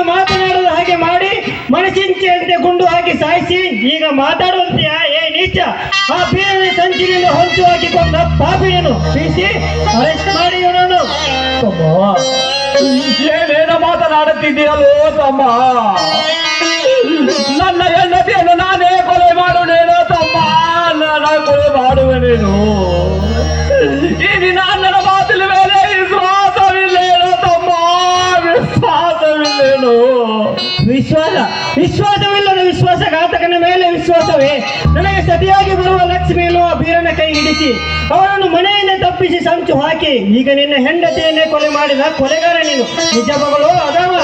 ಮೊದಲು ಮಾತನಾಡುವ ಹಾಗೆ ಮಾಡಿ ಮನಸ್ಸಿಂಚೆಯಂತೆ ಗುಂಡು ಹಾಕಿ ಸಾಯಿಸಿ ಈಗ ಮಾತಾಡುವಂತೆಯಾ? ಏ ನೀಚ, ಆ ಬೀರನ ಸಂಚಿನಿಂದ ಹೊಂಚು ಹಾಕಿಕೊಂಡ ಪಾಪಿಯನ್ನು ಬೀಸಿ ಅರೆಸ್ಟ್ ಮಾಡಿ ಇವನನ್ನು ಏನೇನೋ ಮಾತನಾಡುತ್ತಿದ್ದೀಯಲ್ಲೋ ತಮ್ಮ. ನನ್ನ ಹೆಂಡತಿಯನ್ನು ನಾನೇ ಕೊಲೆ ಮಾಡುವೇನೋ ತಮ್ಮ. ನಾನು ಕೊಲೆ ಮಾಡುವನೇನು ವಿಶ್ವಾಸವಿಲ್ಲದ ವಿಶ್ವಾಸಘಾತಕನ ಮೇಲೆ ವಿಶ್ವಾಸವೇ. ನನಗೆ ಸತಿಯಾಗಿ ಬರುವ ಲಕ್ಷ್ಮಿಯನ್ನು ಆ ಬೀರನ ಕೈ ಹಿಡಿಸಿ ಅವರನ್ನು ಮನೆಯಿಂದ ತಪ್ಪಿಸಿ ಸಂಚು ಹಾಕಿ, ಈಗ ನಿನ್ನ ಹೆಂಡತಿಯನ್ನೇ ಕೊಲೆ ಮಾಡಿದ ಕೊಲೆಗಾರ ನೀನು. ನಿಜ ಮಗಳು ಅದಾವ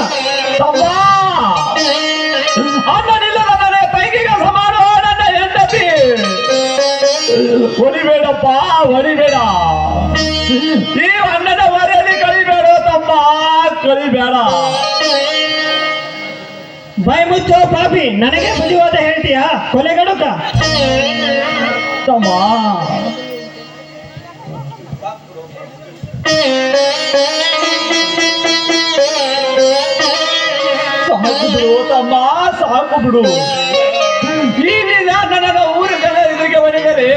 ಹೊಡಿಬೇಡಪ್ಪ ಹೊಡಿಬೇಡ ಈ ಅಣ್ಣನ ಮರೆಯಲ್ಲಿ ಕಳಿಬೇಡ ತಮ್ಮ ಕಳಿಬೇಡ ಬಾಯಿ ಮುಚ್ಚೋ ಪಾಪಿ, ನನಗೆ ಬುದ್ಧಿವಾದ ಹೇಳ್ತೀಯಾ ಕೊಲೆಗಡುಕ ತಮ್ಮ. ಸಾಕು ಬಿಡು ತಮ್ಮ ಈ ನನ್ನ ಊರು ಜನ ಇದಕ್ಕೆ ಬಂದಿದ್ದಾರೆ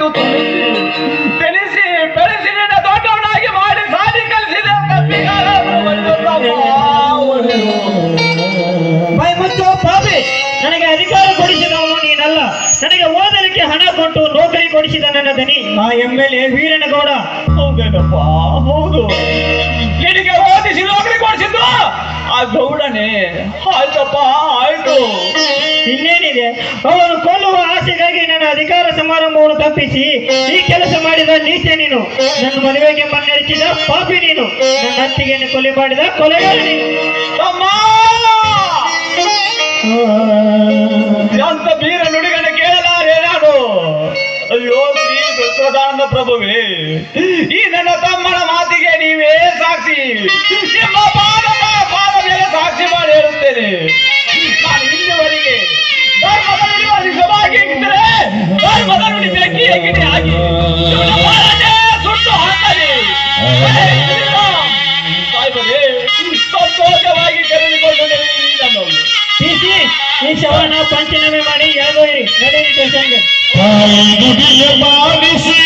ತುತ್ತು ತಿಳಿಸಿ ಬೆಳೆಸಿ ನಿನ್ನ ದೊಡ್ಡವನಾಗಿ ಮಾಡಿ ಸಾಲಿ ಕಲಿಸಿದೆ. ಮುಚ್ಚೋ ಪಾಪಿ. ನನಗೆ ಅಧಿಕಾರ ಕೊಡಿಸಿದವನು ನೀನಲ್ಲ. ನನಗೆ ಓದಲಿಕ್ಕೆ ಹಣ ಕೊಟ್ಟು ನೌಕರಿ ಕೊಡಿಸಿದ ನನ್ನ ದನಿ ಆ ಎಂ ಎಲ್ ಎ ವೀರನಗೌಡ. ಹೌದೇನಪ್ಪ? ಹೌದು. ನಿನಗೆ ಓದಿಸಿ ನೌಕರಿ ಕೊಡಿಸಿದ್ದು ಆ ಗೌಡನೇ ಆಯ್ತಪ್ಪ ಆಯ್ತು. ಇನ್ನೇನಿದೆ? ಅವನು ಕೊಲ್ಲುವ ಆಸೆಗಾಗಿ ಅಧಿಕಾರ ಸಮಾರಂಭವನ್ನು ತಪ್ಪಿಸಿ ಈ ಕೆಲಸ ಮಾಡಿದ ನೀಚೆ ನೀನು. ನನ್ನ ಮದುವೆಗೆ ಮಣ್ಣೆರಚಿದ ಪಾಪಿ ನೀನು. ನನ್ನ ಅತ್ತಿಗೆಯನ್ನು ಕೊಲೆ ಮಾಡಿದ ಕೊಲೆಗಾರ ನೀನು. ಅಂತ ಬೀರ ನುಡಿಗಳ ಕೇಳಲಾರೆ ನಾನು. ಅಯ್ಯೋ, ಶ್ರೀ ಸದಾನಂದ ಪ್ರಭುವೇ. ಈ ನನ್ನ ತಮ್ಮನ ಮಾತಿಗೆ ನೀವೇ ಸಾಕ್ಷಿ. ಈ ಪಂಚನಾಮೆ ಮಾಡಿ ಎಳೆದೊಯ್ಯಿರಿ ನಡೆಯಿರಿ ಸ್ಟೇಷನ್ಗೆ ಭಾವಿಸಿ